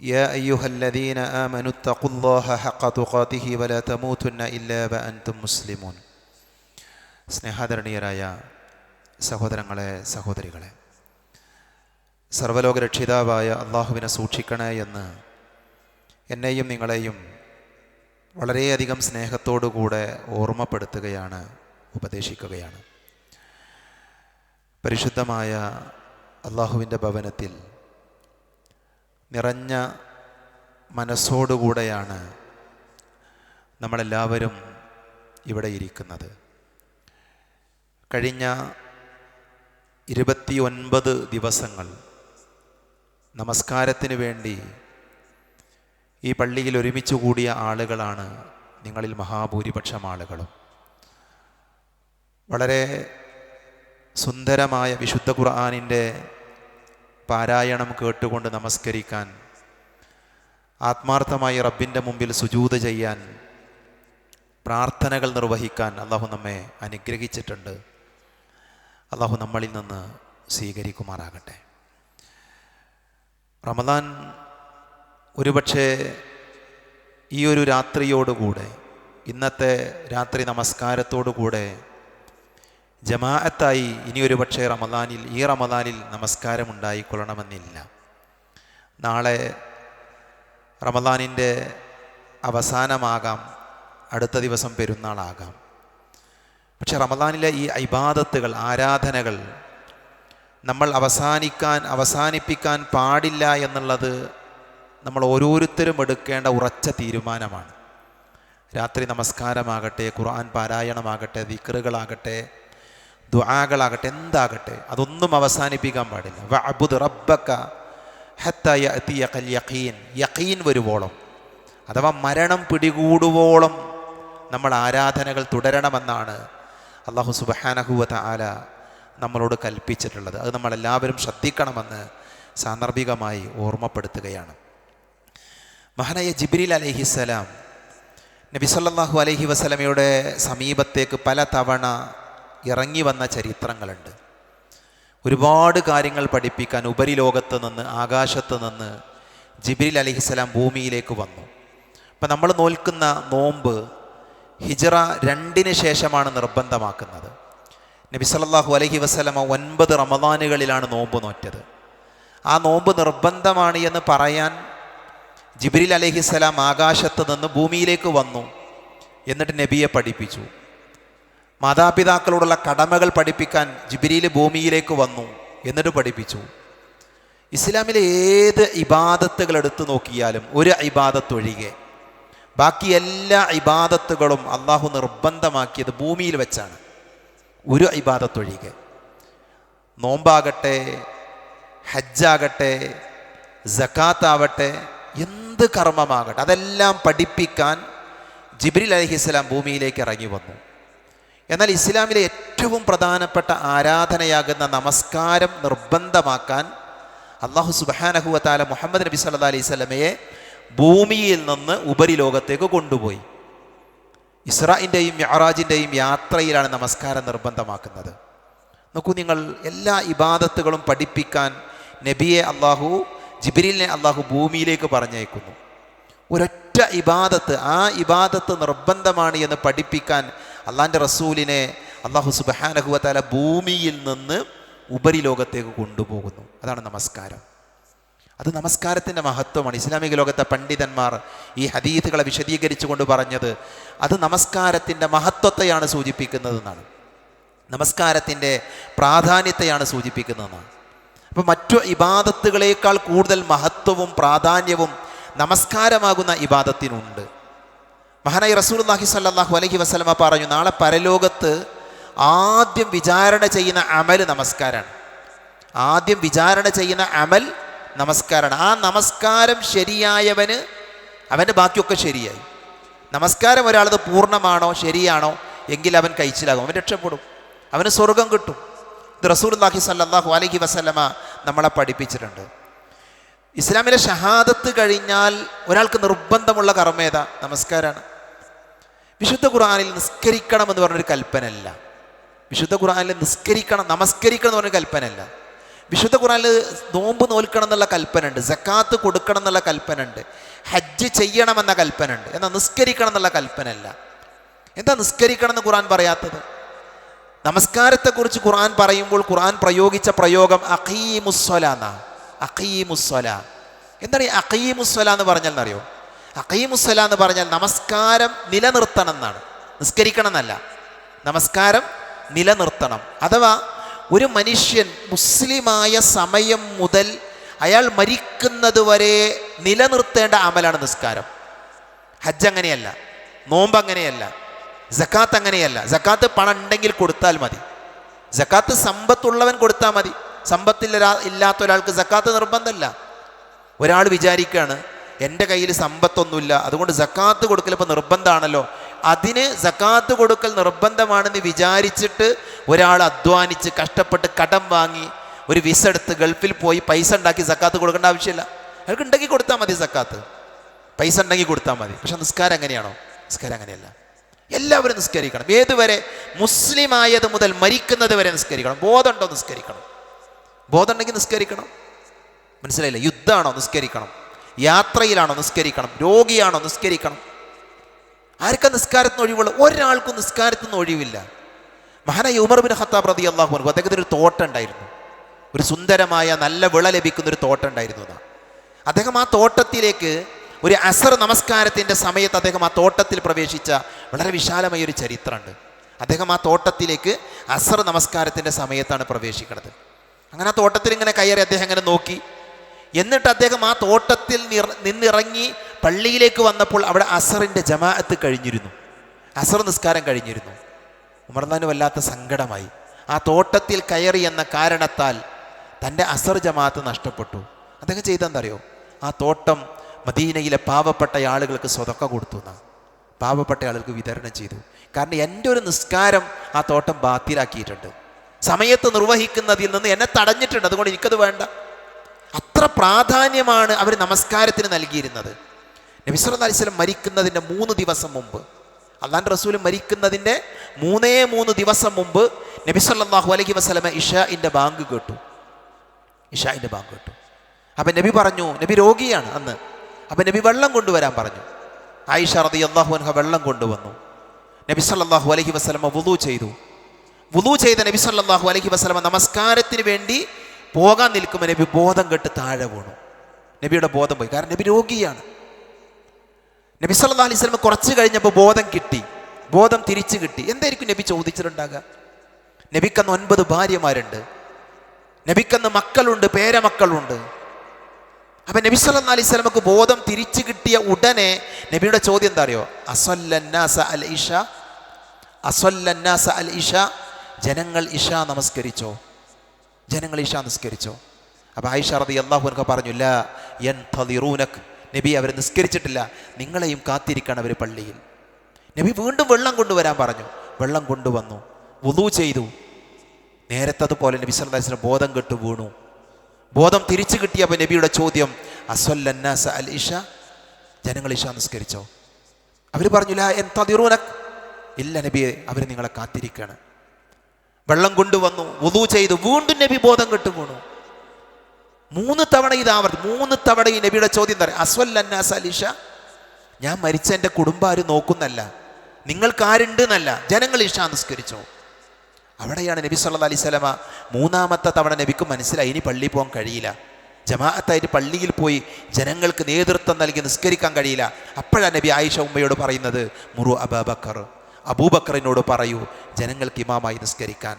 يا أيها الذين آمنوا اتقوا الله حق تقاته ولا تموتن إلا وأنتم مسلمون സ്നേഹാദരണീയരായ സഹോദരങ്ങളെ സഹോദരികളെ സർവലോക രക്ഷിതാവായ അള്ളാഹുവിനെ സൂക്ഷിക്കണേ എന്ന് എന്നെയും നിങ്ങളെയും വളരെയധികം സ്നേഹത്തോടുകൂടെ ഓർമ്മപ്പെടുത്തുകയാണ് ഉപദേശിക്കുകയാണ് പരിശുദ്ധമായ അള്ളാഹുവിൻ്റെ ഭവനത്തിൽ നിറഞ്ഞ മനസ്സോടുകൂടെയാണ് നമ്മളെല്ലാവരും ഇവിടെ ഇരിക്കുന്നത്. കഴിഞ്ഞ ഇരുപത്തിയൊൻപത് ദിവസങ്ങൾ നമസ്കാരത്തിന് വേണ്ടി ഈ പള്ളിയിൽ ഒരുമിച്ച് കൂടിയ ആളുകളാണ് നിങ്ങളിൽ മഹാഭൂരിപക്ഷം ആളുകളും. വളരെ സുന്ദരമായ വിശുദ്ധ ഖുർആാനിന്റെ പാരായണം കേട്ടുകൊണ്ട് നമസ്കരിക്കാൻ ആത്മാർത്ഥമായി റബ്ബിന്റെ മുമ്പിൽ സുജൂത ചെയ്യാൻ പ്രാർത്ഥനകൾ നിർവഹിക്കാൻ അള്ളാഹു നമ്മെ അനുഗ്രഹിച്ചിട്ടുണ്ട്. അള്ളാഹു നമ്മളിൽ നിന്ന് സ്വീകരിക്കുമാറാകട്ടെ. റമദാൻ ഒരുപക്ഷെ ഈ ഒരു രാത്രിയോടുകൂടെ ഇന്നത്തെ രാത്രി നമസ്കാരത്തോടുകൂടെ ജമാഅത്തായി ഇനി ഒരു പക്ഷേ റമദാനിൽ ഈ റമദാനിൽ നമസ്കാരം ഉണ്ടായിക്കൊള്ളണമെന്നില്ല. നാളെ റമദാനിന്റെ അവസാനമാകാം അടുത്ത ദിവസം പെരുന്നാളാകാം. പക്ഷെ റമദാനിലെ ഈ ഇബാദത്തുകൾ ആരാധനകൾ നമ്മൾ അവസാനിക്കാൻ അവസാനിപ്പിക്കാൻ പാടില്ല എന്നുള്ളത് നമ്മൾ ഓരോരുത്തരും എടുക്കേണ്ട ഉറച്ച തീരുമാനമാണ്. രാത്രി നമസ്കാരമാകട്ടെ ഖുർആൻ പാരായണമാകട്ടെ ദിക്റുകളാകട്ടെ ദുആകളാകട്ടെ എന്താകട്ടെ അതൊന്നും അവസാനിപ്പിക്കാൻ പാടില്ല. വഅബുദ് റബ്ബക്ക ഹത്ത യഅതിയകൽ യഖീൻ യഖീൻ വരുവോളം. അഥവാ മരണം പിടികൂടുവോളം നമ്മൾ ആരാധനകൾ തുടരണമെന്നാണ് അള്ളാഹു വ ആല നമ്മളോട് കൽപ്പിച്ചിട്ടുള്ളത്. അത് നമ്മളെല്ലാവരും ശ്രദ്ധിക്കണമെന്ന് സാന്ദർഭികമായി ഓർമ്മപ്പെടുത്തുകയാണ്. മഹാനായ ജിബ്രീൽ അലഹിസ്സലാം നബി സല്ലല്ലാഹു അലൈഹി വസല്ലമയുടെ സമീപത്തേക്ക് പല തവണ ഇറങ്ങി വന്ന ചരിത്രങ്ങളുണ്ട്. ഒരുപാട് കാര്യങ്ങൾ പഠിപ്പിക്കാൻ ഉപരിലോകത്ത് നിന്ന് ആകാശത്ത് നിന്ന് ജിബിരിൽ അലഹിസ്സലാം ഭൂമിയിലേക്ക് വന്നു. അപ്പം നമ്മൾ നോൽക്കുന്ന നോമ്പ് ഹിജറ രണ്ടിന് ശേഷമാണ് നിർബന്ധമാക്കുന്നത്. നബി സല്ലല്ലാഹു അലഹി വസ്ലമ ഒൻപത് റമദാനുകളിലാണ് നോമ്പ് നോറ്റത്. ആ നോമ്പ് നിർബന്ധമാണ് എന്ന് പറയാൻ ജിബിരിൽ അലഹിസ്സലാം ആകാശത്ത് നിന്ന് ഭൂമിയിലേക്ക് വന്നു. എന്നിട്ട് നബിയെ പഠിപ്പിച്ചു. മാതാപിതാക്കളോടുള്ള കടമകൾ പഠിപ്പിക്കാൻ ജിബ്രീൽ ഭൂമിയിലേക്ക് വന്നു എന്നിട്ട് പഠിപ്പിച്ചു. ഇസ്ലാമിലെ ഏത് ഇബാദത്തുകൾ എടുത്തു നോക്കിയാലും ഒരു ഇബാദത്തൊഴികെ. ബാക്കി എല്ലാ ഇബാദത്തുകളും അള്ളാഹു നിർബന്ധമാക്കിയത് ഭൂമിയിൽ വെച്ചാണ്. ഒരു ഇബാദത്തൊഴികെ. നോമ്പാകട്ടെ ഹജ്ജാകട്ടെ ജക്കാത്താവട്ടെ എന്ത് കർമ്മമാകട്ടെ അതെല്ലാം പഠിപ്പിക്കാൻ ജിബ്രിൽ അലഹിസ്ലാം ഭൂമിയിലേക്ക് ഇറങ്ങി വന്നു. എന്നാൽ ഇസ്ലാമിലെ ഏറ്റവും പ്രധാനപ്പെട്ട ആരാധനയാകുന്ന നമസ്കാരം നിർബന്ധമാക്കാൻ അള്ളാഹു സുബാനഹുവത്താല മുഹമ്മദ് നബി സല്ലാ അലൈഹി സ്വലമയെ ഭൂമിയിൽ നിന്ന് ഉപരിലോകത്തേക്ക് കൊണ്ടുപോയി. ഇസ്രായിന്റെയും യറാജിന്റെയും യാത്രയിലാണ് നമസ്കാരം നിർബന്ധമാക്കുന്നത്. നോക്കൂ നിങ്ങൾ എല്ലാ ഇബാദത്തുകളും പഠിപ്പിക്കാൻ നബിയെ അള്ളാഹു ജിബിരിലിനെ അള്ളാഹു ഭൂമിയിലേക്ക് പറഞ്ഞയക്കുന്നു. ഒരൊറ്റ ഇബാദത്ത് ആ ഇബാദത്ത് നിർബന്ധമാണ് എന്ന് പഠിപ്പിക്കാൻ അള്ളാന്റെ റസൂലിനെ അള്ളാഹു സുബഹാനഹുവത്താല ഭൂമിയിൽ നിന്ന് ഉപരിലോകത്തേക്ക് കൊണ്ടുപോകുന്നു. അതാണ് നമസ്കാരം. അത് നമസ്കാരത്തിന്റെ മഹത്വമാണ്. ഇസ്ലാമിക ലോകത്തെ പണ്ഡിതന്മാർ ഈ ഹദീദുകളെ വിശദീകരിച്ചു കൊണ്ട് പറഞ്ഞത് അത് നമസ്കാരത്തിന്റെ മഹത്വത്തെയാണ് സൂചിപ്പിക്കുന്നതെന്നാണ്. നമസ്കാരത്തിന്റെ പ്രാധാന്യത്തെയാണ് സൂചിപ്പിക്കുന്നതെന്നാണ്. അപ്പോൾ മറ്റു ഇബാദത്തുകളേക്കാൾ കൂടുതൽ മഹത്വവും പ്രാധാന്യവും നമസ്കാരമാകുന്ന ഇബാദത്തിനുണ്ട്. മഹാനായി റസൂൽല്ലാഹി സല്ലാഹു അലഹി വസ്ലമ പറഞ്ഞു നാളെ പരലോകത്ത് ആദ്യം വിചാരണ ചെയ്യുന്ന അമൽ നമസ്കാരമാണ് ആദ്യം വിചാരണ ചെയ്യുന്ന അമൽ നമസ്കാരമാണ് ആ നമസ്കാരം ശരിയായവന് അവന്റെ ബാക്കിയൊക്കെ ശരിയായി. നമസ്കാരം ഒരാളത് പൂർണമാണോ ശരിയാണോ എങ്കിൽ അവൻ കഴിച്ചിലാകും. അവൻ രക്ഷപ്പെടും. അവന് സ്വർഗം കിട്ടും. ഇത് റസൂർലാഹി സല്ലാഹു അലഹി വസ്ലമ നമ്മളെ പഠിപ്പിച്ചിട്ടുണ്ട്. ഇസ്ലാമിലെ ഷഹാദത്ത് കഴിഞ്ഞാൽ ഒരാൾക്ക് നിർബന്ധമുള്ള കർമ്മേത? നമസ്കാരമാണ് വിശുദ്ധ ഖുർആാനിൽ നിസ്കരിക്കണം എന്ന് പറഞ്ഞൊരു കൽപ്പനയല്ല. വിശുദ്ധ ഖുർആാനിൽ നിസ്കരിക്കണം നമസ്കരിക്കണം എന്ന് പറഞ്ഞൊരു കൽപ്പനയല്ല. വിശുദ്ധ ഖുർആാനിൽ നോമ്പ് നോൽക്കണം എന്നുള്ള കൽപ്പന ഉണ്ട് ജക്കാത്ത് കൊടുക്കണം എന്നുള്ള കൽപ്പന ഉണ്ട് ഹജ്ജ് ചെയ്യണമെന്ന കൽപ്പന ഉണ്ട് എന്നാൽ നിസ്കരിക്കണം എന്നുള്ള കൽപ്പനയല്ല. എന്താ നിസ്കരിക്കണം എന്ന് ഖുർആൻ പറയാത്തത്? നമസ്കാരത്തെക്കുറിച്ച് ഖുർആൻ പറയുമ്പോൾ ഖുർആൻ പ്രയോഗിച്ച പ്രയോഗം അഖീമുസ്വല എന്നാ അഖീമുസ്വല എന്താണ് ഈ അഖീമുസ്വല എന്ന് പറഞ്ഞാൽ എന്നറിയോ? അഖീമുസ്വല എന്ന് പറഞ്ഞാൽ നമസ്കാരം നിലനിർത്തണം എന്നാണ് നിസ്കരിക്കണം എന്നല്ല നമസ്കാരം നിലനിർത്തണം. അഥവാ ഒരു മനുഷ്യൻ മുസ്ലിമായ സമയം മുതൽ അയാൾ മരിക്കുന്നത് വരെ നിലനിർത്തേണ്ട അമലാണ് നിസ്കാരം. ഹജ്ജ് അങ്ങനെയല്ല. നോമ്പ് അങ്ങനെയല്ല. ജക്കാത്ത് അങ്ങനെയല്ല. ജക്കാത്ത് പണം ഉണ്ടെങ്കിൽ കൊടുത്താൽ മതി. ജക്കാത്ത് സമ്പത്തുള്ളവൻ കൊടുത്താൽ മതി. സമ്പത്തില്ല ഇല്ലാത്ത ഒരാൾക്ക് ജക്കാത്ത് നിർബന്ധമല്ല. ഒരാൾ വിചാരിക്കുകയാണ് എന്റെ കയ്യിൽ സമ്പത്തൊന്നുമില്ല. അതുകൊണ്ട് സക്കാത്ത് കൊടുക്കൽ ഇപ്പോൾ നിർബന്ധമാണല്ലോ അതിന് ജക്കാത്ത് കൊടുക്കൽ നിർബന്ധമാണെന്ന് വിചാരിച്ചിട്ട് ഒരാൾ അധ്വാനിച്ച് കഷ്ടപ്പെട്ട് കടം വാങ്ങി ഒരു വിസ എടുത്ത് ഗൾഫിൽ പോയി പൈസ ഉണ്ടാക്കി സക്കാത്ത് കൊടുക്കേണ്ട ആവശ്യമില്ല. അയാൾക്ക് ഉണ്ടെങ്കിൽ കൊടുത്താൽ മതി സക്കാത്ത് പൈസ ഉണ്ടെങ്കിൽ കൊടുത്താൽ മതി. പക്ഷെ നിസ്കാരം എങ്ങനെയാണോ നിസ്കാരം അങ്ങനെയല്ല. എല്ലാവരും നിസ്കരിക്കണം. ഏതുവരെ? മുസ്ലിം ആയത് മുതൽ മരിക്കുന്നത് വരെ നിസ്കരിക്കണം. ബോധമുണ്ടോ നിസ്കരിക്കണം? ബോധമുണ്ടെങ്കിൽ നിസ്കരിക്കണം. മനസ്സിലായില്ല? യുദ്ധമാണോ നിസ്കരിക്കണം? യാത്രയിലാണോ നിസ്കരിക്കണം? രോഗിയാണോ നിസ്കരിക്കണം? ആർക്കാ നിസ്കാരത്തിന് ഒഴിവുള്ള? ഒരാൾക്കും നിസ്കാരത്തിന് ഒഴിവില്ല. മഹാനായി ഉമർ ബിൻ ഖത്താബ് റതി അള്ളാഹു അദ്ദേഹത്തിന് ഒരു തോട്ടം ഉണ്ടായിരുന്നു. ഒരു സുന്ദരമായ നല്ല വിള ലഭിക്കുന്ന ഒരു തോട്ടം ഉണ്ടായിരുന്നു എന്നാ അദ്ദേഹം ആ തോട്ടത്തിലേക്ക് ഒരു അസർ നമസ്കാരത്തിന്റെ സമയത്ത് അദ്ദേഹം ആ തോട്ടത്തിൽ പ്രവേശിച്ച വളരെ വിശാലമായ ഒരു ചരിത്രമുണ്ട്. അദ്ദേഹം ആ തോട്ടത്തിലേക്ക് അസർ നമസ്കാരത്തിന്റെ സമയത്താണ് പ്രവേശിക്കുന്നത് അങ്ങനെ ആ തോട്ടത്തിൽ ഇങ്ങനെ കയറി അദ്ദേഹം ഇങ്ങനെ നോക്കി. എന്നിട്ട് അദ്ദേഹം ആ തോട്ടത്തിൽ നിന്നിറങ്ങി പള്ളിയിലേക്ക് വന്നപ്പോൾ അവിടെ അസറിന്റെ ജമാഅത്ത് കഴിഞ്ഞിരുന്നു. അസർ നിസ്കാരം കഴിഞ്ഞിരുന്നു. ഉമർദാന് വല്ലാത്ത സങ്കടമായി. ആ തോട്ടത്തിൽ കയറി എന്ന കാരണത്താൽ തന്റെ അസർ ജമാഅത്ത് നഷ്ടപ്പെട്ടു. അദ്ദേഹം ചെയ്തെന്തറിയോ ആ തോട്ടം മദീനയിലെ പാവപ്പെട്ട ആളുകൾക്ക് സ്വതക്ക കൊടുത്തു എന്നാണ്. പാവപ്പെട്ട ആളുകൾക്ക് വിതരണം ചെയ്തു. കാരണം എന്റെ ഒരു നിസ്കാരം ആ തോട്ടം ബാത്തിലാക്കിയിട്ടുണ്ട്. സമയത്ത് നിർവഹിക്കുന്നതിൽ നിന്ന് എന്നെ തടഞ്ഞിട്ടുണ്ട്. അതുകൊണ്ട് എനിക്കത് വേണ്ട. അത്ര പ്രാധാന്യമാണ് അവർ നമസ്കാരത്തിന് നൽകിയിരുന്നത്. നബി സല്ലല്ലാഹു അലൈഹി വസല്ലം മരിക്കുന്നതിന്റെ മൂന്ന് ദിവസം മുമ്പ് അള്ളാൻ റസൂൽ മരിക്കുന്നതിന്റെ മൂന്നേ മൂന്ന് ദിവസം മുമ്പ് നബി അലഹി വസല്ലമ ഇഷാഇന്റെ ബാങ്ക് കേട്ടു. ഇഷാഇന്റെ ബാങ്ക് കേട്ടു. അപ്പം നബി പറഞ്ഞു നബി രോഗിയാണ് അന്ന്. അപ്പം നബി വെള്ളം കൊണ്ടുവരാൻ പറഞ്ഞു. ആയിഷ റതി അള്ളാഹു അൻഹ വെള്ളം കൊണ്ടുവന്നു. നബി സല്ലല്ലാഹു അലൈഹി വസല്ലമ വുളു ചെയ്തു. വുളു ചെയ്ത നബി സല്ലല്ലാഹു അലൈഹി വസ്ലമ നമസ്കാരത്തിന് വേണ്ടി പോകാൻ നിൽക്കുമ്പോൾ നബി ബോധം കെട്ട് താഴെ വീണു. നബിയുടെ ബോധം പോയി. കാരണം നബി രോഗിയാണ്. നബി സല്ലാ അലൈഹി സ്വലമ കുറച്ച് കഴിഞ്ഞപ്പോൾ ബോധം കിട്ടി. ബോധം തിരിച്ചു കിട്ടി. എന്തായിരിക്കും നബി ചോദിച്ചിട്ടുണ്ടാകുക? നബിക്കന്ന് ഒൻപത് ഭാര്യമാരുണ്ട്. നബിക്കന്ന് മക്കളുണ്ട് പേരമക്കളുണ്ട്. അപ്പൊ നബി സല്ലാ അലൈഹി സ്വലമക്ക് ബോധം തിരിച്ചു കിട്ടിയ ഉടനെ നബിയുടെ ചോദ്യം എന്താ അറിയോ? അസൊല്ലാസ അൽ ഇഷ അസൊല്ലാസ അൽ ഇഷ ജനങ്ങൾ ഇഷ നമസ്കരിച്ചോ? ജനങ്ങൾ ഇഷ നിസ്കരിച്ചോ. അപ്പോൾ ആയിഷ റതി പറഞ്ഞു ലാ എൻ തതിറൂനക് നബി അവർ നിസ്കരിച്ചിട്ടില്ല. നിങ്ങളെയും കാത്തിരിക്കണം അവർ പള്ളിയിൽ. നബി വീണ്ടും വെള്ളം കൊണ്ടുവരാൻ പറഞ്ഞു. വെള്ളം കൊണ്ടുവന്നു. വുതു ചെയ്തു. നേരത്തതുപോലെ നബി സല്ലാസിന് ബോധം കെട്ടു വീണു. ബോധം തിരിച്ചു കിട്ടിയപ്പോൾ നബിയുടെ ചോദ്യം അസ്വല്ലന്നാസ അൽ ഇഷ? ജനങ്ങൾ ഇഷ നിസ്കരിച്ചോ. അവർ പറഞ്ഞില്ല എൻ തതിറൂനക് ഇല്ല നബിയെ അവർ നിങ്ങളെ കാത്തിരിക്കുകയാണ് വെള്ളം കൊണ്ടുവന്നു വുതു ചെയ്തു വീണ്ടും നബി ബോധം കെട്ടു വീണു. മൂന്ന് തവണ ഇത് ആവർത്തി മൂന്ന് തവണ ഈ നബിയുടെ ചോദ്യം തരാം അസ്വൽ അന്നാസ് ഞാൻ മരിച്ച എന്റെ കുടുംബം ആരും നോക്കുന്നല്ല. നിങ്ങൾക്ക് ആരുണ്ട് എന്നല്ല ജനങ്ങൾ ഇഷ നിസ്കരിച്ചോ. അവിടെയാണ് നബി സല്ലാ അലൈഹി സ്വലമ മൂന്നാമത്തെ തവണ നബിക്ക് മനസ്സിലായി ഇനി പള്ളിയിൽ പോകാൻ കഴിയില്ല. ജമാഅത്തായിട്ട് പള്ളിയിൽ പോയി ജനങ്ങൾക്ക് നേതൃത്വം നൽകി നിസ്കരിക്കാൻ കഴിയില്ല. അപ്പോഴാണ് നബി ആയിഷ ഉമ്മയോട് പറയുന്നത് മുറു അബാബക്കർ. അബൂബക്കറിനോട് പറയൂ ജനങ്ങൾക്ക് ഇമാമായി നിസ്കരിക്കാൻ.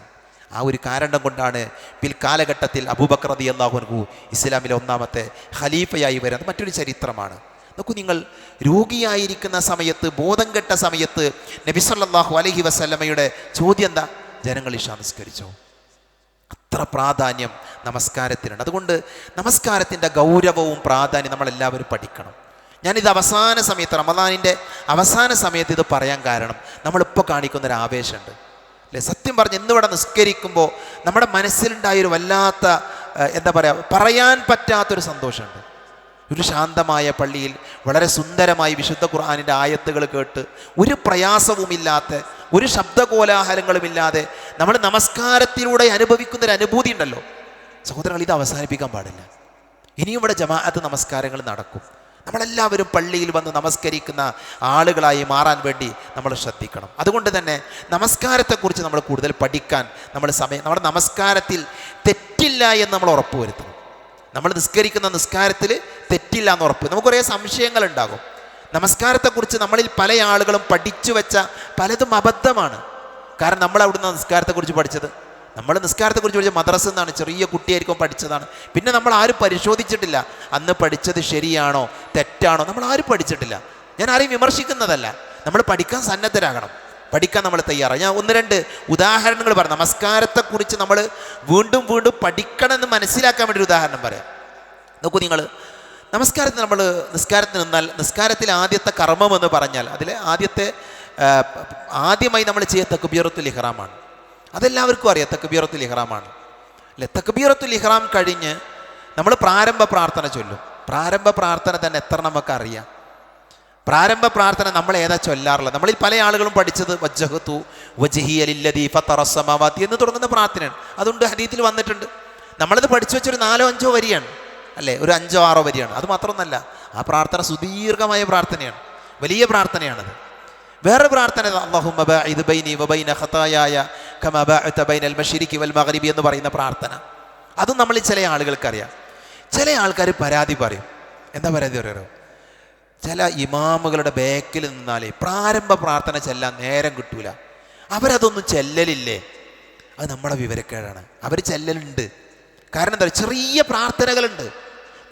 ആ ഒരു കാരണം കൊണ്ടാണ് പിൽക്കാലഘട്ടത്തിൽ അബൂബക്കർ റതി അള്ളാഹുനു ഇസ്ലാമിലെ ഒന്നാമത്തെ ഖലീഫയായി വരുന്നത് മറ്റൊരു ചരിത്രമാണ്. നോക്കൂ നിങ്ങൾ രോഗിയായിരിക്കുന്ന സമയത്ത് ബോധം കെട്ട സമയത്ത് നബി സല്ലല്ലാഹു അലൈഹി വസല്ലമയുടെ ചോദ്യം എന്താ? ജനങ്ങൾ ഇഷ നിസ്കരിച്ചോ? അത്ര പ്രാധാന്യം നമസ്കാരത്തിനുണ്ട്. അതുകൊണ്ട് നമസ്കാരത്തിന്റെ ഗൗരവവും പ്രാധാന്യം നമ്മളെല്ലാവരും പഠിക്കണം. ഞാനിത് അവസാന സമയത്ത് റമദാനിന്റെ അവസാന സമയത്ത് ഇത് പറയാൻ കാരണം നമ്മളിപ്പോൾ കാണിക്കുന്ന ഒരു ആവേശമുണ്ട്. അല്ലേ? സത്യം പറഞ്ഞ് ഇന്നിവിടെ നിസ്കരിക്കുമ്പോൾ നമ്മുടെ മനസ്സിലുണ്ടായൊരു വല്ലാത്ത എന്താ പറയുക പറയാൻ പറ്റാത്തൊരു സന്തോഷമുണ്ട്. ഒരു ശാന്തമായ പള്ളിയിൽ വളരെ സുന്ദരമായി വിശുദ്ധ ഖുർആാനിന്റെ ആയത്തുകൾ കേട്ട് ഒരു പ്രയാസവുമില്ലാത്ത ഒരു ശബ്ദകോലാഹലങ്ങളുമില്ലാതെ നമ്മൾ നമസ്കാരത്തിലൂടെ അനുഭവിക്കുന്നൊരു അനുഭൂതി ഉണ്ടല്ലോ. സഹോദരങ്ങൾ ഇത് അവസാനിപ്പിക്കാൻ പാടില്ല. ഇനിയും ഇവിടെ ജമാഅത്ത് നമസ്കാരങ്ങൾ നടക്കും. നമ്മളെല്ലാവരും പള്ളിയിൽ വന്ന് നമസ്കരിക്കുന്ന ആളുകളായി മാറാൻ വേണ്ടി നമ്മൾ ശ്രദ്ധിക്കണം. അതുകൊണ്ട് തന്നെ നമസ്കാരത്തെക്കുറിച്ച് നമ്മൾ കൂടുതൽ പഠിക്കാൻ നമ്മൾ സമയം നമ്മുടെ നമസ്കാരത്തിൽ തെറ്റില്ല എന്ന് നമ്മൾ ഉറപ്പുവരുത്തണം നമ്മൾ നിസ്കരിക്കുന്ന നിസ്കാരത്തിൽ തെറ്റില്ല എന്ന് ഉറപ്പ് നമുക്ക് കുറേ സംശയങ്ങൾ ഉണ്ടാകും. നമസ്കാരത്തെക്കുറിച്ച് നമ്മളിൽ പല ആളുകളും പഠിച്ചു വെച്ച പലതും അബദ്ധമാണ്. കാരണം നമ്മൾ അവിടുന്ന് നിസ്കാരത്തെക്കുറിച്ച് പഠിച്ചത്. നമ്മൾ നിസ്കാരത്തെക്കുറിച്ച് പഠിച്ച മദ്രസ എന്നാണ് ചെറിയ കുട്ടിയായിരിക്കും പഠിച്ചതാണ്. പിന്നെ നമ്മൾ ആരും പരിശോധിച്ചിട്ടില്ല. അന്ന് പഠിച്ചത് ശരിയാണോ തെറ്റാണോ നമ്മൾ ആരും പഠിച്ചിട്ടില്ല. ഞാൻ ആരെയും വിമർശിക്കുന്നതല്ല. നമ്മൾ പഠിക്കാൻ സന്നദ്ധരാകണം. പഠിക്കാൻ നമ്മൾ തയ്യാറാണ്. ഞാൻ ഒന്ന് രണ്ട് ഉദാഹരണങ്ങൾ പറയാം. നമസ്കാരത്തെക്കുറിച്ച് നമ്മൾ വീണ്ടും വീണ്ടും പഠിക്കണം എന്ന് മനസ്സിലാക്കാൻ വേണ്ടി ഒരു ഉദാഹരണം പറയാം. നോക്കൂ നിങ്ങൾ നമസ്കാരത്തിന് നമ്മൾ നിസ്കാരത്തിന് നിന്നാൽ നിസ്കാരത്തിൽ ആദ്യത്തെ കർമ്മം എന്ന് പറഞ്ഞാൽ അതിലെ ആദ്യത്തെ ആദ്യമായി നമ്മൾ ചെയ്യുന്ന തക്ബീറത്തുൽ ഇഹ്റാമാണ്. അതെല്ലാവർക്കും അറിയാം തക്ബീറത്തുൽ ഇഹ്റാമാണ്. അല്ലെ? തക്ബീറത്തുൽ ഇഹ്റാം കഴിഞ്ഞ് നമ്മൾ പ്രാരംഭ പ്രാർത്ഥന ചൊല്ലും. പ്രാരംഭ പ്രാർത്ഥന തന്നെ എത്ര നമുക്ക് അറിയാം. പ്രാരംഭ പ്രാർത്ഥന നമ്മൾ ഏതാ ചൊല്ലാറുള്ളത്? നമ്മളിൽ പല ആളുകളും പഠിച്ചത് വജ്ജഹത്തു വജഹിയലില്ലതി ഫത്തറസമാവാത്തി എന്ന് തുടങ്ങുന്ന പ്രാർത്ഥനയാണ്. അതുകൊണ്ട് ഹദീത്തിൽ വന്നിട്ടുണ്ട്. നമ്മളത് പഠിച്ചു വെച്ചൊരു നാലോ അഞ്ചോ വരിയാണ്. അല്ലേ? ഒരു അഞ്ചോ ആറോ വരിയാണ്. അത് മാത്രമൊന്നല്ല ആ പ്രാർത്ഥന സുദീർഘമായ പ്രാർത്ഥനയാണ്. വലിയ പ്രാർത്ഥനയാണത്. വേറെ പ്രാർത്ഥന മഗ്രിബി എന്ന് പറയുന്ന പ്രാർത്ഥന. അതും നമ്മൾ ചില ആളുകൾക്കറിയാം. ചില ആൾക്കാർ പരാതി പറയും. എന്താ പരാതി പറയാറോ ചില ഇമാമുകളുടെ ബാക്കിൽ നിന്നാലേ പ്രാരംഭ പ്രാർത്ഥന ചെല്ലാൻ നേരം കിട്ടൂല. അവരതൊന്നും ചെല്ലലില്ലേ? അത് നമ്മുടെ വിവരക്കേടാണ്. അവർ ചെല്ലലുണ്ട്. കാരണം എന്താ ചെറിയ പ്രാർത്ഥനകളുണ്ട്.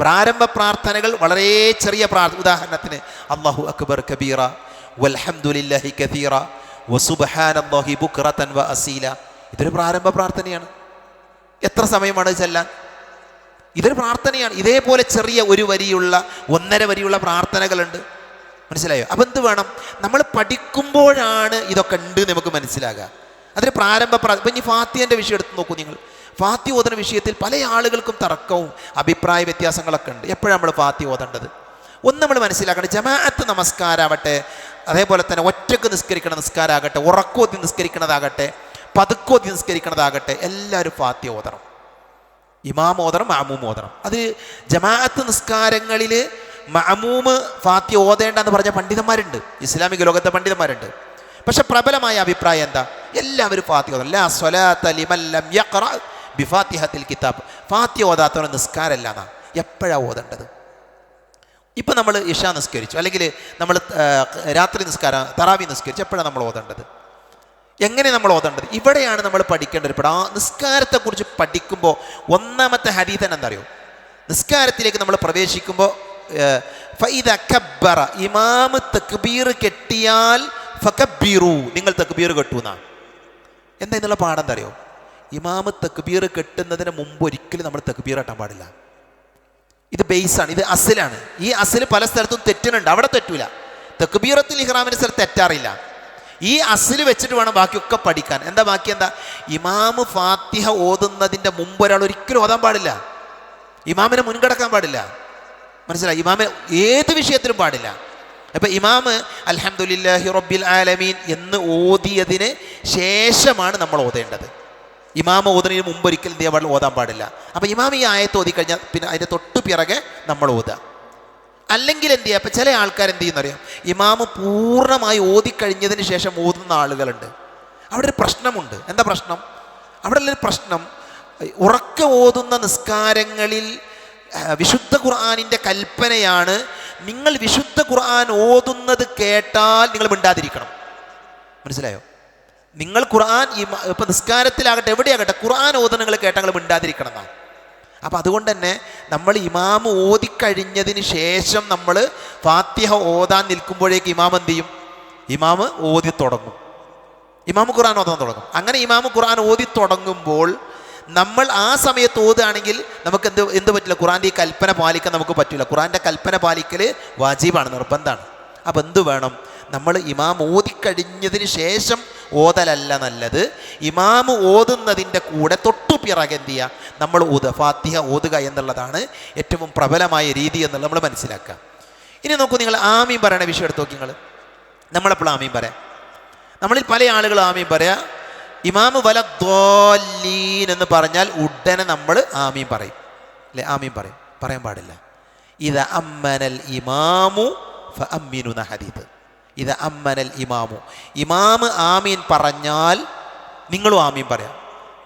പ്രാരംഭ പ്രാർത്ഥനകൾ വളരെ ചെറിയ പ്രാർത്ഥന ഉദാഹരണത്തിന് അള്ളാഹു അക്ബർ കബീറ വൽഹംദുലില്ലാഹി കഥീറ വസുബ്ഹാനല്ലാഹി ബുക്റതൻ വ അസീല. ഇതൊരു പ്രാരംഭ പ്രാർത്ഥനയാണ്. എത്ര സമയമാണ് ചെല്ലാൻ? ഇതൊരു പ്രാർത്ഥനയാണ്. ഇതേപോലെ ചെറിയ ഒരു വരിയുള്ള ഒന്നര വരിയുള്ള പ്രാർത്ഥനകളുണ്ട്. മനസ്സിലായോ? അപ്പം എന്ത് വേണം? നമ്മൾ പഠിക്കുമ്പോഴാണ് ഇതൊക്കെ ഉണ്ട് നമുക്ക് മനസ്സിലാകുക അതിന് പ്രാരംഭ പ്രാ ഇപ്പം ഇനി ഫാത്തിയന്റെ വിഷയം എടുത്ത് നോക്കൂ നിങ്ങൾ. ഫാത്തി ഓതുന്ന വിഷയത്തിൽ പല ആളുകൾക്കും തർക്കവും അഭിപ്രായ വ്യത്യാസങ്ങളൊക്കെ ഉണ്ട്. എപ്പോഴാണ് നമ്മൾ ഫാത്തി ഓതേണ്ടത്? ഒന്ന് നമ്മൾ മനസ്സിലാക്കണം. ജമാഅത്ത് നമസ്കാരാവട്ടെ അതേപോലെ തന്നെ ഒറ്റയ്ക്ക് നിസ്കരിക്കണ നിസ്കാരമാകട്ടെ ഉറക്കോത്തി നിസ്കരിക്കണതാകട്ടെ പതുക്കോതി നിസ്കരിക്കണതാകട്ടെ എല്ലാവരും ഫാത്തി ഓതണം. ഇമാം ഓതണം മാമൂം ഓതണം. അത് ജമാഅത്ത് നിസ്കാരങ്ങളിൽ മാമൂമ് ഫാത്തി ഓതേണ്ട എന്ന് പറഞ്ഞ പണ്ഡിതന്മാരുണ്ട്. ഇസ്ലാമിക ലോകത്തെ പണ്ഡിതന്മാരുണ്ട്. പക്ഷെ പ്രബലമായ അഭിപ്രായം എന്താ? എല്ലാവരും ഫാത്തി ഓതണം. ലാ സ്വലാത്ത ലിമൻ ലം യഖ്റ ബിഫാത്തിഹത്തിൽ കിതാബ്. ഫാത്തി ഓതാത്തവന് നിസ്കാരമല്ല എന്നാ എപ്പോഴാണ് ഓതേണ്ടത്? ഇപ്പം നമ്മൾ ഇഷ നിസ്കരിച്ചു. അല്ലെങ്കിൽ നമ്മൾ രാത്രി നിസ്കാരം തറാവി നിസ്കരിച്ചു എപ്പോഴാണ് നമ്മൾ ഓതേണ്ടത്? എങ്ങനെ നമ്മൾ ഓതേണ്ടത്? ഇവിടെയാണ് നമ്മൾ പഠിക്കേണ്ടത് ഒരു ആ നിസ്കാരത്തെക്കുറിച്ച് പഠിക്കുമ്പോൾ ഒന്നാമത്തെ ഹരീതൻ എന്തറിയോ നിസ്കാരത്തിലേക്ക് നമ്മൾ പ്രവേശിക്കുമ്പോൾ ഫൈദ കബ്ബറ ഇമാമ് തക്ബീർ കെട്ടിയാൽ ഫക്കബീറു നിങ്ങൾ തക്ബീർ കെട്ടു എന്നാ എന്താ എന്നുള്ള പാഠം എന്താ അറിയോ? ഇമാമ് തക്ബീർ കെട്ടുന്നതിന് മുമ്പ് ഒരിക്കലും നമ്മൾ തക്ബീർ കെട്ടാൻ പാടില്ല. ഇത് ബേസാണ് ഇത് അസിലാണ്. ഈ അസിൽ പല സ്ഥലത്തും തെറ്റുന്നുണ്ട് അവിടെ തെറ്റൂല. തെക്കുബീറത്തിൽ ഇഹ്റാമിന്റെ സ്ഥലത്ത് തെറ്റാറില്ല. ഈ അസിൽ വെച്ചിട്ട് വേണം ബാക്കിയൊക്കെ പഠിക്കാൻ. എന്താ ബാക്കി എന്താ? ഇമാമ് ഫാത്തിഹ ഓതുന്നതിന്റെ മുമ്പ് ഒരാൾ ഒരിക്കലും ഓതാൻ പാടില്ല. ഇമാമിനെ മുൻകടക്കാൻ പാടില്ല. മനസ്സിലായി? ഇമാമെ ഏത് വിഷയത്തിലും പാടില്ല. അപ്പം ഇമാമ് അൽഹംദുലില്ലാഹി റബ്ബിൽ ആലമീൻ എന്ന് ഓതിയതിന് ശേഷമാണ് നമ്മൾ ഓതേണ്ടത്. ഇമാമ ഓതുന്നതിന് മുമ്പ് ഒരിക്കലും എന്ത് ചെയ്യാൻ ഓതാൻ പാടില്ല. അപ്പം ഇമാമ ഈ ആയത്ത് ഓതിക്കഴിഞ്ഞാൽ പിന്നെ അതിന്റെ തൊട്ട് പിറകെ നമ്മൾ ഓതുക അല്ലെങ്കിൽ എന്ത് ചെയ്യുക അപ്പം ചില ആൾക്കാർ എന്ത് ചെയ്യുന്നറിയാം? ഇമാമ് പൂർണമായി ഓതിക്കഴിഞ്ഞതിന് ശേഷം ഓതുന്ന ആളുകളുണ്ട്. അവിടെ ഒരു പ്രശ്നമുണ്ട്. എന്താ പ്രശ്നം? അവിടെ ഉള്ളൊരു പ്രശ്നം. ഉറക്ക ഓതുന്ന നിസ്കാരങ്ങളിൽ വിശുദ്ധ ഖുർആാനിന്റെ കൽപ്പനയാണ് നിങ്ങൾ വിശുദ്ധ ഖുർആൻ ഓതുന്നത് കേട്ടാൽ നിങ്ങൾ മിണ്ടാതിരിക്കണം. മനസ്സിലായോ? നിങ്ങൾ ഖുർആൻ ഈ ഇപ്പം നിസ്കാരത്തിലാകട്ടെ എവിടെയാകട്ടെ ഖുർആൻ ഓതനങ്ങൾ കേട്ടങ്ങൾ മിണ്ടാതിരിക്കണം എന്നാണ് അപ്പം അതുകൊണ്ട് തന്നെ നമ്മൾ ഇമാമ് ഓതിക്കഴിഞ്ഞതിന് ശേഷം നമ്മൾ ഫാത്തിഹ ഓതാൻ നിൽക്കുമ്പോഴേക്ക് ഇമാം എന്ത് ചെയ്യും? ഇമാമ് ഓതി തുടങ്ങും. ഇമാമ് ഖുർആൻ ഓതാൻ തുടങ്ങും. അങ്ങനെ ഇമാമ് ഖുർആൻ ഓതി തുടങ്ങുമ്പോൾ നമ്മൾ ആ സമയത്ത് ഓതുകയാണെങ്കിൽ നമുക്ക് എന്ത് എന്ത് പറ്റില്ല? ഖുറാന്റെ ഈ കൽപ്പന പാലിക്കാൻ നമുക്ക് പറ്റില്ല. ഖുറാന്റെ കൽപ്പന പാലിക്കൽ വാജീബാണ് നിർബന്ധമാണ് അപ്പം എന്ത് വേണം? നമ്മൾ ഇമാം ഓതിക്കഴിഞ്ഞതിന് ശേഷം ഓതലല്ല നല്ലത്. ഇമാമ് ഓതുന്നതിന്റെ കൂടെ തൊട്ടു പിറകെ എന്ത് ചെയ്യുക? നമ്മൾ ഓതുക. ഫാത്തിഹ ഓതുക എന്നുള്ളതാണ് ഏറ്റവും പ്രബലമായ രീതി എന്നുള്ളത് നമ്മൾ മനസ്സിലാക്കുക. ഇനി നോക്കൂ നിങ്ങൾ ആമീം പറയണ വിഷയം എടുത്ത് നോക്കി നിങ്ങൾ. നമ്മളെപ്പോഴും ആമീം പറയാം. നമ്മളിൽ പല ആളുകൾ ആമീം പറയാം ഇമാമ് വല ദോലീൻ എന്ന് പറഞ്ഞാൽ ഉടനെ നമ്മൾ ആമീം പറയും. അല്ലേ? ആമീം പറയും. പറയാൻ പാടില്ല. ഇത് അമ്മനൽ ഇമാമു ഫ അമ്മീനു എന്ന ഹദീത്ത് ഇത് അമ്മനൽ ഇമാമു. ഇമാമ് ആമീൻ പറഞ്ഞാൽ നിങ്ങളും ആമീൻ പറയാം.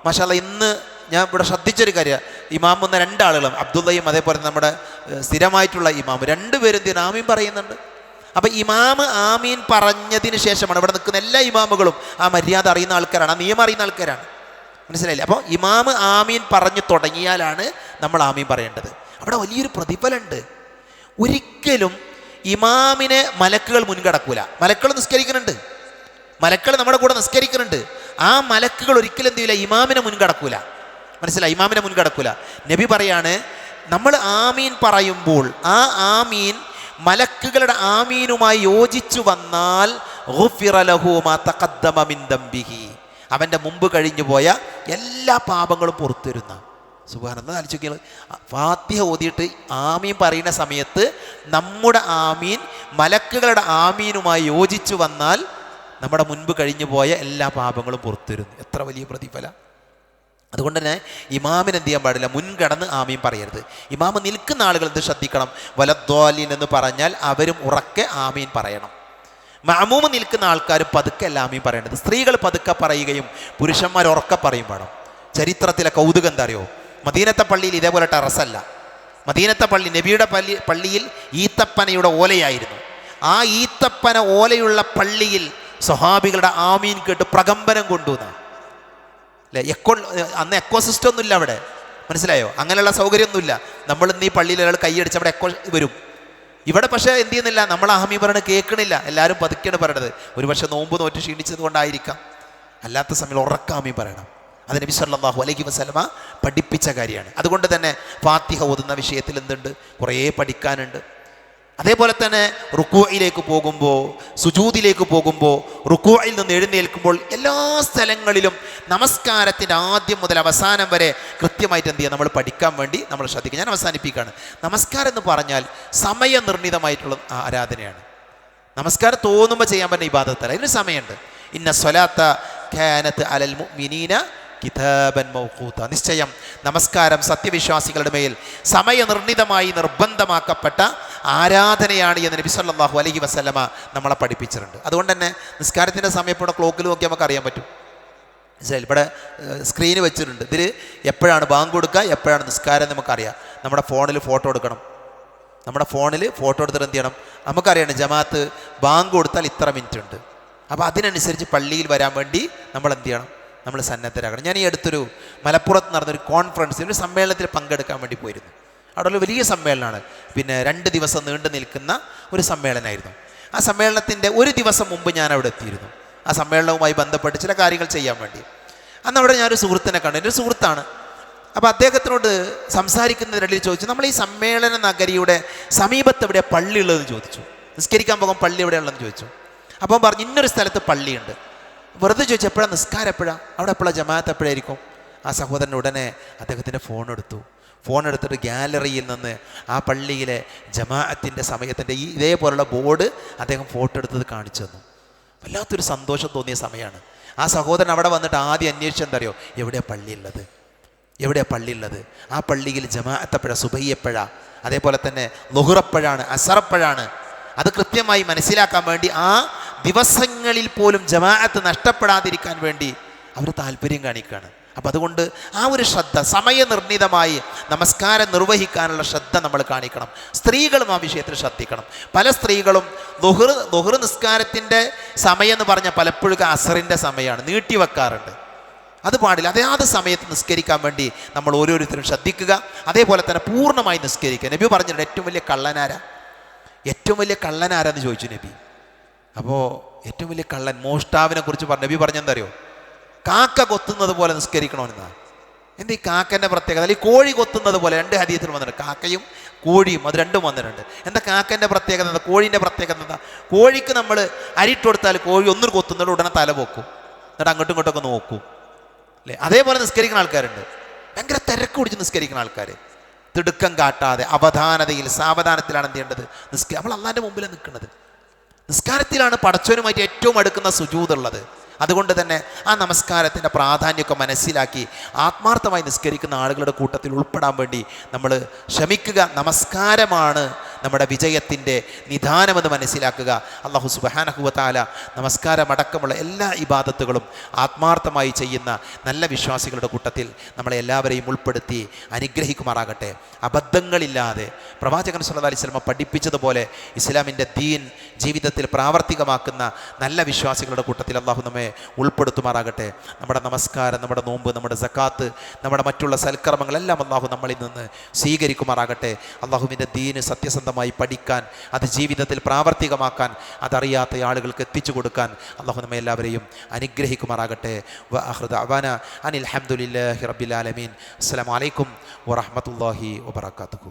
മാഷാല്ല ഇന്ന് ഞാൻ ഇവിടെ ശ്രദ്ധിച്ചൊരു കാര്യം. ഇമാം എന്ന രണ്ടാളുകളും അബ്ദുള്ളയും അതേപോലെ നമ്മുടെ സ്ഥിരമായിട്ടുള്ള ഇമാം രണ്ടുപേരും ഇതിന് ആമീൻ പറയുന്നുണ്ട്? അപ്പം ഇമാമ് ആമീൻ പറഞ്ഞതിന് ശേഷമാണ് ഇവിടെ നിൽക്കുന്ന എല്ലാ ഇമാമുകളും ആ മര്യാദ അറിയുന്ന ആൾക്കാരാണ് ആ നിയമം അറിയുന്ന ആൾക്കാരാണ്. മനസ്സിലായില്ലേ? അപ്പോൾ ഇമാമ് ആമീൻ പറഞ്ഞു തുടങ്ങിയാലാണ് നമ്മൾ ആമീൻ പറയേണ്ടത്. അവിടെ വലിയൊരു പ്രതിഫലമുണ്ട്. ഒരിക്കലും ഇമാമിനെ മലക്കുകൾ മുൻകടക്കൂല. മലക്കുകൾ നിസ്കരിക്കുന്നുണ്ട്. മലക്കൾ നമ്മുടെ കൂടെ നിസ്കരിക്കുന്നുണ്ട്. ആ മലക്കുകൾ ഒരിക്കലും എന്ത് ചെയ്യില്ല ഇമാമിനെ മുൻകടക്കൂല. മനസ്സിലായി? ഇമാമിനെ മുൻകടക്കൂല. നബി പറയാണ് നമ്മൾ ആമീൻ പറയുമ്പോൾ ആ ആമീൻ മലക്കുകളുടെ ആമീനുമായി യോജിച്ചു വന്നാൽ. അവന്റെ മുമ്പ് കഴിഞ്ഞു പോയ എല്ലാ പാപങ്ങളും പുറത്തുവരുന്ന സുബാനെന്ന് ആലോചിക്കുക ഫാത്തിഹ ഓതിയിട്ട് ആമീൻ പറയുന്ന സമയത്ത് നമ്മുടെ ആമീൻ മലക്കുകളുടെ ആമീനുമായി യോജിച്ചു വന്നാൽ നമ്മുടെ മുൻപ് കഴിഞ്ഞു പോയ എല്ലാ പാപങ്ങളും പുറത്തുവരുന്നു. എത്ര വലിയ പ്രതിഫല. അതുകൊണ്ട് തന്നെ ഇമാമിന് എന്ത് ചെയ്യാൻ പാടില്ല മുൻകടന്ന് ആമീൻ പറയരുത്. ഇമാമ് നിൽക്കുന്ന ആളുകൾ എന്ത് ശ്രദ്ധിക്കണം? വലദ്വാലിൻ എന്ന് പറഞ്ഞാൽ അവരും ഉറക്കെ ആമീൻ പറയണം. മാമൂമ് നിൽക്കുന്ന ആൾക്കാർ പതുക്കെ അല്ല ആമീൻ പറയേണ്ടത്. സ്ത്രീകൾ പതുക്കെ പറയുകയും പുരുഷന്മാർ ഉറക്കെ പറയും വേണം. ചരിത്രത്തിലെ കൗതുകം എന്താ അറിയോ? മദീനത്തെ പള്ളിയിൽ ഇതേപോലെ ടെറസല്ല. മദീനത്തെ പള്ളി നബിയുടെ പള്ളി പള്ളിയിൽ ഈത്തപ്പനയുടെ ഓലയായിരുന്നു. ആ ഈത്തപ്പന ഓലയുള്ള പള്ളിയിൽ സ്വഹാബികളുടെ ആമീൻ കേട്ട് പ്രകമ്പനം കൊണ്ടുവന്ന. അല്ലേ? എക്കോ അന്ന് എക്കോ സിസ്റ്റം ഒന്നുമില്ല അവിടെ. മനസ്സിലായോ? അങ്ങനെയുള്ള സൗകര്യമൊന്നുമില്ല. നമ്മൾ ഇന്ന് ഈ പള്ളിയിൽ ഒരാൾ കൈയടിച്ച് അവിടെ എക്കോ വരും. ഇവിടെ പക്ഷേ എന്തു ചെയ്യുന്നില്ല? നമ്മൾ ആമി പറയണത് കേൾക്കണില്ല. എല്ലാവരും പതുക്കെയാണ് പറയണത്. ഒരു പക്ഷേ നോമ്പ് നോറ്റ് ക്ഷീണിച്ചത് കൊണ്ടായിരിക്കാം അല്ലാത്ത സമയം ഉറക്കാമി പറയണം. അത് നബി സല്ലാഹു അലൈഹി വസ്ലമ പഠിപ്പിച്ച കാര്യമാണ്. അതുകൊണ്ട് തന്നെ ഫാത്തിഹ ഓതുന്ന വിഷയത്തിൽ എന്തുണ്ട്? കുറേ പഠിക്കാനുണ്ട്. അതേപോലെ തന്നെ റുക്കുവയിലേക്ക് പോകുമ്പോൾ സുജൂദിലേക്ക് പോകുമ്പോൾ റുക്കുവയിൽ നിന്ന് എഴുന്നേൽക്കുമ്പോൾ എല്ലാ സ്ഥലങ്ങളിലും നമസ്കാരത്തിന്റെ ആദ്യം മുതൽ അവസാനം വരെ കൃത്യമായിട്ട് എന്ത് ചെയ്യുക നമ്മൾ പഠിക്കാൻ വേണ്ടി നമ്മൾ ശ്രദ്ധിക്കുക ഞാൻ അവസാനിപ്പിക്കുകയാണ്. നമസ്കാരം എന്ന് പറഞ്ഞാൽ സമയനിർണിതമായിട്ടുള്ള ആരാധനയാണ്. നമസ്കാരം തോന്നുമ്പോൾ ചെയ്യാൻ പറ്റുന്ന ഇബാദത്തല്ല. അതിന് സമയമുണ്ട്. ഇന്ന സ്വലാത്ത ഖാനത്ത് അലൽ മുഅ്മിനീന കിതാബൻ മൗക്കൂത്ത നിശ്ചയം. നമസ്കാരം സത്യവിശ്വാസികളുടെ മേൽ സമയനിർണിതമായി നിർബന്ധമാക്കപ്പെട്ട ആരാധനയാണ് എന്ന് നബി സല്ലല്ലാഹു അലൈഹി വസല്ലമ നമ്മളെ പഠിപ്പിച്ചിട്ടുണ്ട്. അതുകൊണ്ട് തന്നെ നിസ്കാരത്തിന്റെ സമയം ഇപ്പോൾ ക്ലോക്കിൽ നോക്കി നമുക്ക് അറിയാൻ പറ്റും. മനസ്സിലായി ഇവിടെ സ്ക്രീൻ വെച്ചിട്ടുണ്ട്. ഇതിൽ എപ്പോഴാണ് ബാങ്ക് കൊടുക്കുക എപ്പോഴാണ് നിസ്കാരം എന്ന് നമുക്കറിയാം. നമ്മുടെ ഫോണിൽ ഫോട്ടോ എടുക്കണം. നമ്മുടെ ഫോണിൽ ഫോട്ടോ എടുത്തിട്ട് എന്ത് ചെയ്യണം? നമുക്കറിയണം ജമാഅത്ത് ബാങ്ക് കൊടുത്താൽ ഇത്ര മിനിറ്റ് ഉണ്ട് അപ്പോൾ അതിനനുസരിച്ച് പള്ളിയിൽ വരാൻ വേണ്ടി നമ്മൾ എന്ത് ചെയ്യണം? നമ്മൾ സന്നദ്ധരാകണം. ഞാൻ ഈ അടുത്തൊരു മലപ്പുറത്ത് നടന്നൊരു കോൺഫറൻസിൽ ഒരു സമ്മേളനത്തിൽ പങ്കെടുക്കാൻ വേണ്ടി പോയിരുന്നു. അവിടെ ഒരു വലിയ സമ്മേളനമാണ്. പിന്നെ രണ്ട് ദിവസം നീണ്ടു നിൽക്കുന്ന ഒരു സമ്മേളനമായിരുന്നു ആ സമ്മേളനത്തിന്റെ ഒരു ദിവസം മുമ്പ് ഞാൻ അവിടെ എത്തിയിരുന്നു. ആ സമ്മേളനവുമായി ബന്ധപ്പെട്ട് ചില കാര്യങ്ങൾ ചെയ്യാൻ വേണ്ടി. അന്ന് അവിടെ ഞാനൊരു സുഹൃത്തിനെ കണ്ടു. എന്റെ സുഹൃത്താണ്. അപ്പോൾ അദ്ദേഹത്തിനോട് സംസാരിക്കുന്നതിനിടയിൽ ചോദിച്ചു നമ്മൾ ഈ സമ്മേളന നഗരിയുടെ സമീപത്ത് എവിടെ പള്ളി ഉള്ളതെന്ന് ചോദിച്ചു. നിസ്കരിക്കാൻ പോകാൻ പള്ളി എവിടെയുള്ളതെന്ന് ചോദിച്ചു. അപ്പം പറഞ്ഞു ഇന്നൊരു സ്ഥലത്ത് പള്ളിയുണ്ട്. വെറുതെ ചോദിച്ചു എപ്പോഴാണ് നിസ്കാരം എപ്പോഴാണ് അവിടെ എപ്പോഴാണ് ജമാഅത്ത് എപ്പോഴായിരിക്കും? ആ സഹോദരൻ ഉടനെ അദ്ദേഹത്തിന്റെ ഫോൺ എടുത്തു. ഫോൺ എടുത്തിട്ട് ഗാലറിയിൽ നിന്ന് ആ പള്ളിയിലെ ജമാഅത്തിന്റെ സമയത്തിന്റെ ഈ ഇതേപോലുള്ള ബോർഡ് അദ്ദേഹം ഫോട്ടോ എടുത്തത് കാണിച്ചു തന്നു. വല്ലാത്തൊരു സന്തോഷം തോന്നിയ സമയമാണ്. ആ സഹോദരൻ അവിടെ വന്നിട്ട് ആദ്യം അന്വേഷിച്ചെന്തറിയോ എവിടെയാണ് പള്ളിയുള്ളത് എവിടെയാണ് പള്ളിയുള്ളത് ആ പള്ളിയിൽ ജമാഅത്തപ്പഴ സുബയ്യപ്പഴ അതേപോലെ തന്നെ ലുഹുറപ്പഴാണ് അസറപ്പഴാണ് അത് കൃത്യമായി മനസ്സിലാക്കാൻ വേണ്ടി ആ ദിവസങ്ങളിൽ പോലും ജമാഅത്ത് നഷ്ടപ്പെടാതിരിക്കാൻ വേണ്ടി അവർ താല്പര്യം കാണിക്കുകയാണ്. അപ്പം അതുകൊണ്ട് ആ ഒരു ശ്രദ്ധ സമയനിർണിതമായി നമസ്കാരം നിർവഹിക്കാനുള്ള ശ്രദ്ധ നമ്മൾ കാണിക്കണം. സ്ത്രീകളും ആ വിഷയത്തിൽ ശ്രദ്ധിക്കണം. പല സ്ത്രീകളും ദുഹൃ ദുഹൃ നിസ്കാരത്തിന്റെ സമയം എന്ന് പറഞ്ഞാൽ പലപ്പോഴും അസറിന്റെ സമയമാണ്. നീട്ടിവെക്കാറുണ്ട് അത് പാടില്ല. അതാത് സമയത്ത് നിസ്കരിക്കാൻ വേണ്ടി നമ്മൾ ഓരോരുത്തരും ശ്രദ്ധിക്കുക. അതേപോലെ തന്നെ പൂർണമായി നിസ്കരിക്കുക. നബി പറഞ്ഞിട്ടുണ്ട് ഏറ്റവും വലിയ കള്ളനാര? ഏറ്റവും വലിയ കള്ളനാരാന്ന് ചോദിച്ചു നബി. അപ്പോൾ ഏറ്റവും വലിയ കള്ളൻ മോഷ്ടാവിനെ കുറിച്ച് പറഞ്ഞു നബി പറഞ്ഞെന്തറിയോ കാക്ക കൊത്തുന്നത് പോലെ നിസ്കരിക്കണമെന്നാ എന്ത് ഈ കാക്കന്റെ പ്രത്യേകത? അല്ലെങ്കിൽ കോഴി കൊത്തുന്നത് പോലെ രണ്ട് ഹരിയത്തിൽ വന്നിട്ടുണ്ട്. കാക്കയും കോഴിയും അത് രണ്ടും വന്നിട്ടുണ്ട്. എന്താ കാക്കന്റെ പ്രത്യേകത എന്താ? കോഴീന്റെ പ്രത്യേകത എന്താ? കോഴിക്ക് നമ്മൾ അരിട്ട് കൊടുത്താൽ കോഴി ഒന്നും കൊത്തുന്നത് ഉടനെ തല പോക്കും. എന്നിട്ട് അങ്ങോട്ടും ഇങ്ങോട്ടൊക്കെ നോക്കും. അല്ലേ? അതേപോലെ നിസ്കരിക്കുന്ന ആൾക്കാരുണ്ട്. ഭയങ്കര തിരക്ക് പിടിച്ച് നിസ്കരിക്കുന്ന ആൾക്കാർ തിടുക്കം കാട്ടാതെ അവധാനതയിൽ സാവധാനത്തിലാണ് എന്ത് ചെയ്യേണ്ടത്? നിസ്കരി അവൾ അള്ളാന്റെ മുമ്പിൽ നിൽക്കുന്നത്. നിസ്കാരത്തിലാണ് പടച്ചവനുമായിട്ട് ഏറ്റവും അടുക്കുന്ന സുജൂതുള്ളത്. അതുകൊണ്ട് തന്നെ ആ നമസ്കാരത്തിന്റെ പ്രാധാന്യമൊക്കെ മനസ്സിലാക്കി ആത്മാർത്ഥമായി നിസ്കരിക്കുന്ന ആളുകളുടെ കൂട്ടത്തിൽ ഉൾപ്പെടാൻ വേണ്ടി നമ്മൾ ശ്രമിക്കുക നമസ്കാരമാണ് നമ്മുടെ വിജയത്തിന്റെ നിധാനമെന്ന് മനസ്സിലാക്കുക. അള്ളാഹു സുബാനഹുവത്താല നമസ്കാരമടക്കമുള്ള എല്ലാ ഇബാദത്തുകളും ആത്മാർത്ഥമായി ചെയ്യുന്ന നല്ല വിശ്വാസികളുടെ കൂട്ടത്തിൽ നമ്മളെ എല്ലാവരെയും ഉൾപ്പെടുത്തി അനുഗ്രഹിക്കുമാറാകട്ടെ. അബദ്ധങ്ങളില്ലാതെ പ്രവാചകൻ സല്ലല്ലാഹു അലൈഹി വസല്ലമ പഠിപ്പിച്ചതുപോലെ ഇസ്ലാമിന്റെ ദീൻ ജീവിതത്തിൽ പ്രാവർത്തികമാക്കുന്ന നല്ല വിശ്വാസികളുടെ കൂട്ടത്തിൽ അള്ളാഹു നമ്മെ ഉൾപ്പെടുത്തുമാറാകട്ടെ. നമ്മുടെ നമസ്കാരം നമ്മുടെ നോമ്പ് നമ്മുടെ സക്കാത്ത് നമ്മുടെ മറ്റുള്ള സൽക്കർമ്മങ്ങളെല്ലാം അള്ളാഹു നമ്മളിൽ നിന്ന് സ്വീകരിക്കുമാറാകട്ടെ. അള്ളാഹുവിന്റെ ദീന് സത്യസന്ധമായി പഠിക്കാൻ അത് ജീവിതത്തിൽ പ്രാവർത്തികമാക്കാൻ അതറിയാത്ത ആളുകൾക്ക് എത്തിച്ചു കൊടുക്കാൻ അള്ളാഹു നമ്മെ എല്ലാവരെയും അനുഗ്രഹിക്കുമാറാകട്ടെ. അനിൽ അഹമ്മദില്ലാഹി റബ്ബിൽ ആലമീൻ. അസ്സലാമു അലൈക്കും വറഹ്മത്തുള്ളാഹി വബറകാതുഹു.